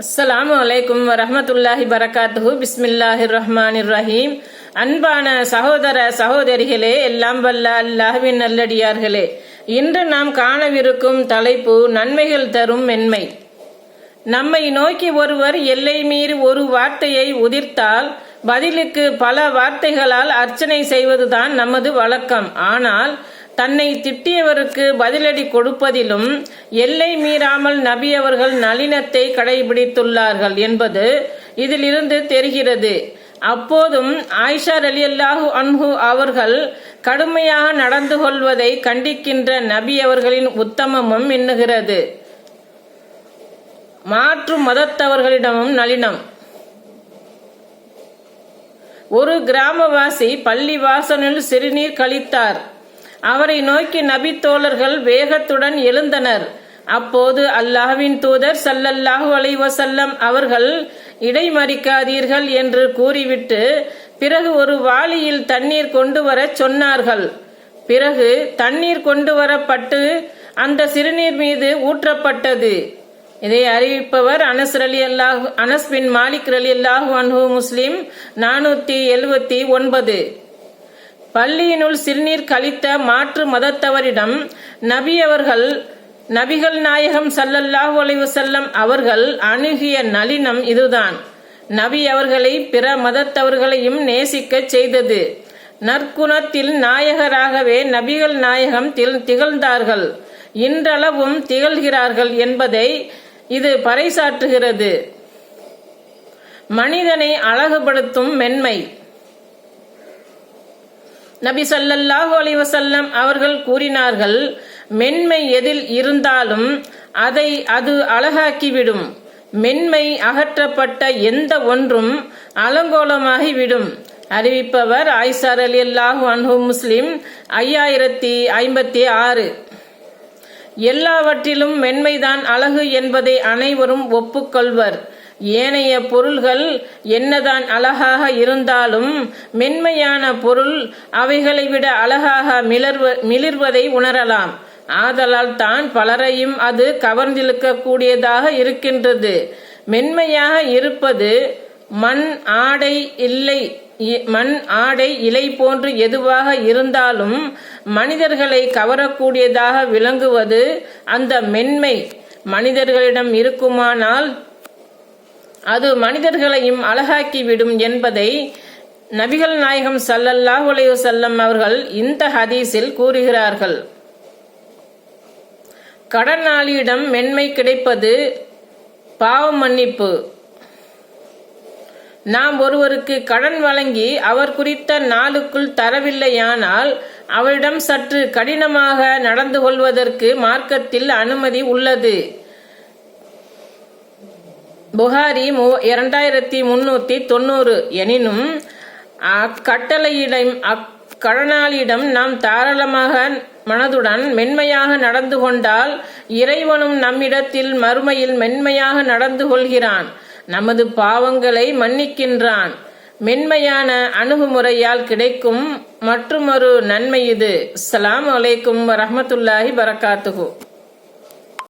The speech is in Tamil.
அஸ்ஸலாமு அலைக்கும் வரமத்துல்லாஹி பரகாத்து பிஸ்மில்லாஹிர் ரஹ்மான் ரஹீம் அன்பான சகோதர சகோதரிகளே எல்லாம் வல்ல அல்லாஹ்வின் நல்லடியார்களே இன்று நாம் காணவிருக்கும் தலைப்பு நன்மைகள் தரும் மென்மை. நம்மை நோக்கி ஒருவர் எல்லை மீறி ஒரு வார்த்தையை உதிர்த்தால் பதிலுக்கு பல வார்த்தைகளால் அர்ச்சனை செய்வதுதான் நமது வழக்கம். ஆனால் தன்னை திட்டியவருக்கு பதிலடி கொடுப்பதிலும் எல்லை மீறாமல் நபி அவர்கள் நளினத்தை கடைபிடித்துள்ளார்கள் என்பது இதிலிருந்து தெரிகிறது. அப்போதும் ஆயிஷா அலியல்லாஹு அன்ஹு அவர்கள் கடுமையாக நடந்து கொள்வதை கண்டிக்கின்ற நபி அவர்களின் உத்தமமும் எண்ணுகிறது மாற்று மதத்தவர்களிடமும் நளினம். ஒரு கிராமவாசி பள்ளி வாசனில் சிறுநீர் கழித்தார். அவரை நோக்கி நபி தோழர்கள் வேகத்துடன் எழுந்தனர். அப்போது அல்லாஹ்வின் தூதர் சல்லல்லாஹு அலைஹி வஸல்லம் அவர்கள் இடைமறிக்காதீர்கள் என்று கூறிவிட்டு பிறகு ஒரு வாளியில் தண்ணீர் கொண்டு வரச் சொன்னார்கள். பிறகு தண்ணீர் கொண்டு வரப்பட்டு அந்த சிறுநீர் மீது ஊற்றப்பட்டது. இதை அறிவிப்பவர் அனஸ் ரலி அல்லாஹ் அனஸ் பின் மாலிக் ரலி அல்லாஹு அன்ஹு முஸ்லிம் நானூத்தி எழுபத்தி ஒன்பது. பள்ளியினுள் சிறுநீர் கழித்த மாற்று மதத்தவரிடம் நபி அவர்கள் நபிகள் நாயகம் சல்லல்லாஹு அலைவு செல்லம் அவர்கள் அணுகிய நளினம் இதுதான். நபி அவர்களை பிற மதத்தவர்களையும் நேசிக்கச் செய்தது. நற்குணத்தில் நாயகராகவே நபிகள் நாயகம் தில்- திகழ்ந்தார்கள். இன்றளவும் திகழ்கிறார்கள் என்பதை இது பறைசாற்றுகிறது. மனிதனை அழகுபடுத்தும் மென்மை. நபி சல்லல்லாஹு அலிவசல்லம் அவர்கள் கூறினார்கள் மென்மை எதில் இருந்தாலும் அதை அது அழகாக்கிவிடும். மென்மை அகற்றப்பட்ட எந்த ஒன்றும் அலங்கோலமாகிவிடும். அறிவிப்பவர் ஆயிஷார் அலி அல்லாஹு அன்ஹு முஸ்லிம் ஐயாயிரத்தி ஐம்பத்தி ஆறு. எல்லாவற்றிலும் மென்மைதான் அழகு என்பதை அனைவரும் ஒப்புக்கொள்வர். ஏனைய பொருள்கள் என்னதான் அழகாக இருந்தாலும் மென்மையான பொருள் அவைகளை விட அழகாக மிளர்வ மிளிர்வதை உணரலாம். ஆதலால் தான் பலரையும் அது கவர்ந்திழுக்கக்கூடியதாக இருக்கின்றது. மென்மையாக இருப்பது மண் ஆடை இல்லை இ- மண் ஆடை இலை போன்று எதுவாக இருந்தாலும் மனிதர்களை கவரக்கூடியதாக விளங்குவது அந்த மென்மை. மனிதர்களிடம் இருக்குமானால் அது மனிதர்களையும் அழகாக்கிவிடும் என்பதை நபிகள் நாயகம் ஸல்லல்லாஹு உலைய செல்லம் அவர்கள் இந்த ஹதீஸில் கூறுகிறார்கள். கடனாளியிடம் மென்மை கிடைப்பது பாவ மன்னிப்பு. நாம் ஒருவருக்கு கடன் வழங்கி அவர் குறித்த நாளுக்குள் தரவில்லையானால் அவரிடம் சற்று கடினமாக நடந்து கொள்வதற்கு மார்க்கத்தில் அனுமதி உள்ளது. புகாரி மூ- இரண்டாயிரத்தி முன்னூத்தி தொண்ணூறு எனினும் அக்கட்டளையிடம் அக்கடனாளியிடம் நாம் தாராளமாக மனதுடன் மென்மையாக நடந்து கொண்டால் இறைவனும் நம்மிடத்தில் மறுமையில் மென்மையாக நடந்து கொள்கிறான். நமது பாவங்களை மன்னிக்கின்றான். மென்மையான அணுகுமுறையால் கிடைக்கும் மற்றுமொரு நன்மை இது. அஸ்ஸலாமு அலைக்கும் வரஹ்மத்துல்லாஹி பரகாத்துஹு.